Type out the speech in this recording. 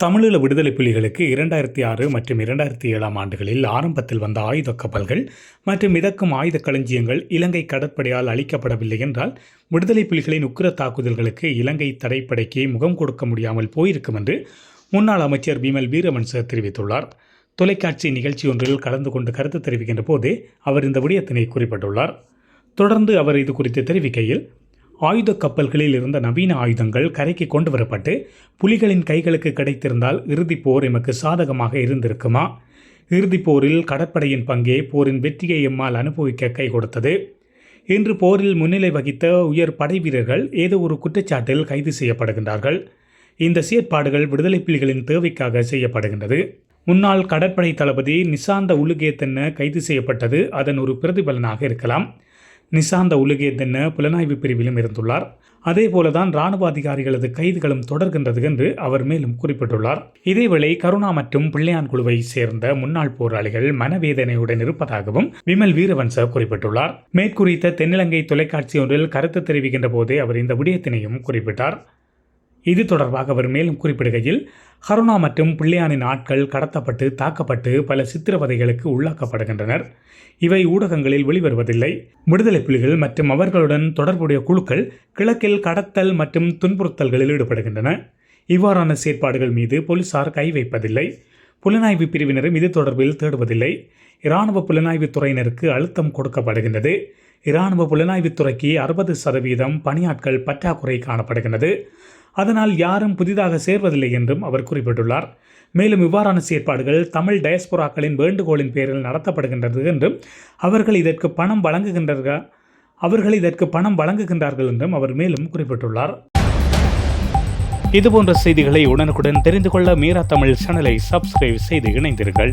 தமிழீழ விடுதலை புலிகளுக்கு இரண்டாயிரத்தி ஆறு மற்றும் இரண்டாயிரத்தி ஏழாம் ஆண்டுகளில் ஆரம்பத்தில் வந்த ஆயுத கப்பல்கள் மற்றும் மிதக்கும் ஆயுத களஞ்சியங்கள் இலங்கை கடற்படையால் அளிக்கப்படவில்லை என்றால் விடுதலை புலிகளின் உக்கிர தாக்குதல்களுக்கு இலங்கை தடைப்படைக்கு முகம் கொடுக்க முடியாமல் போயிருக்கும் என்று முன்னாள் அமைச்சர் பீமல் வீரவன்ச தெரிவித்துள்ளார். தொலைக்காட்சி நிகழ்ச்சி ஒன்றில் கலந்து கொண்டு கருத்து தெரிவிக்கின்ற போதே அவர் இந்த விடயத்தினை குறிப்பிட்டுள்ளார். தொடர்ந்து அவர் இது குறித்து தெரிவிக்கையில் ஆயுத கப்பல்களில் இருந்த நவீன ஆயுதங்கள் கரைக்கு கொண்டு வரப்பட்டு புலிகளின் கைகளுக்கு கிடைத்திருந்தால் இறுதிப் போர் எமக்கு சாதகமாக இருந்திருக்குமா? இறுதிப் போரில் கடற்படையின் பங்கே போரின் வெற்றியை எம்மால் அனுபவிக்க கை கொடுத்தது. இன்று போரில் முன்னிலை வகித்த உயர் படை வீரர்கள் ஏதோ ஒரு குற்றச்சாட்டில் கைது செய்யப்படுகின்றார்கள். இந்த செயற்பாடுகள் விடுதலை புலிகளின் தேவைக்காக செய்யப்படுகின்றது. முன்னாள் கடற்படை தளபதி நிசாந்த உலுகேத்தென்ன கைது செய்யப்பட்டது அதன் ஒரு பிரதிபலனாக இருக்கலாம். நிசாந்த உலுகேத்தென்ன புலனாய்வு பிரிவிலும் இருந்துள்ளார். அதேபோல தான் இராணுவ அதிகாரிகளது கைதுகளும் தொடர்கின்றது என்று அவர் மேலும் குறிப்பிட்டுள்ளார். இதேவேளை கருணா மற்றும் பிள்ளையான் குழுவை சேர்ந்த முன்னாள் போராளிகள் மனவேதனையுடன் இருப்பதாகவும் விமல் வீரவன்ச குறிப்பிட்டுள்ளார். மேற்குறித்த தென்னிலங்கை தொலைக்காட்சி ஒன்றில் கருத்து தெரிவிக்கின்ற போதே அவர் இந்த விடயத்தினையும் குறிப்பிட்டார். இது தொடர்பாக அவர் மேலும் குறிப்பிடுகையில் கருணா மற்றும் பிள்ளையானின் ஆட்கள் கடத்தப்பட்டு தாக்கப்பட்டு பல சித்திரவதைகளுக்கு உள்ளாக்கப்படுகின்றனர். இவை ஊடகங்களில் வெளிவருவதில்லை. விடுதலை புலிகள் மற்றும் அவர்களுடன் தொடர்புடைய குழுக்கள் கிழக்கில் கடத்தல் மற்றும் துன்புறுத்தல்களில் ஈடுபடுகின்றன. இவ்வாறான செயற்பாடுகள் மீது போலீசார் கை வைப்பதில்லை. புலனாய்வு பிரிவினரும் இது தொடர்பில் தேடுவதில்லை. இராணுவ புலனாய்வுத் துறையினருக்கு அழுத்தம் கொடுக்கப்படுகின்றது. இராணுவ புலனாய்வுத் துறைக்கு அறுபது சதவீதம் பணியாட்கள் பற்றாக்குறை காணப்படுகிறது அதனால் யாரும் புதிதாக சேர்வதில்லை என்றும் அவர் குறிப்பிட்டுள்ளார். மேலும் இவ்வாறான செயற்பாடுகள் தமிழ் டயஸ்போராக்களின் வேண்டுகோளின் பேரில் நடத்தப்படுகின்றது என்றும் அவர்கள் இதற்கு பணம் வழங்குகின்றார்கள் அவர்கள் இதற்கு பணம் வழங்குகின்றார்கள் என்றும் அவர் மேலும் குறிப்பிட்டுள்ளார். இதுபோன்ற செய்திகளை உடனுக்குடன் தெரிந்து கொள்ள மீரா தமிழ் சேனலை சப்ஸ்கிரைப் செய்து இணைந்தீர்கள்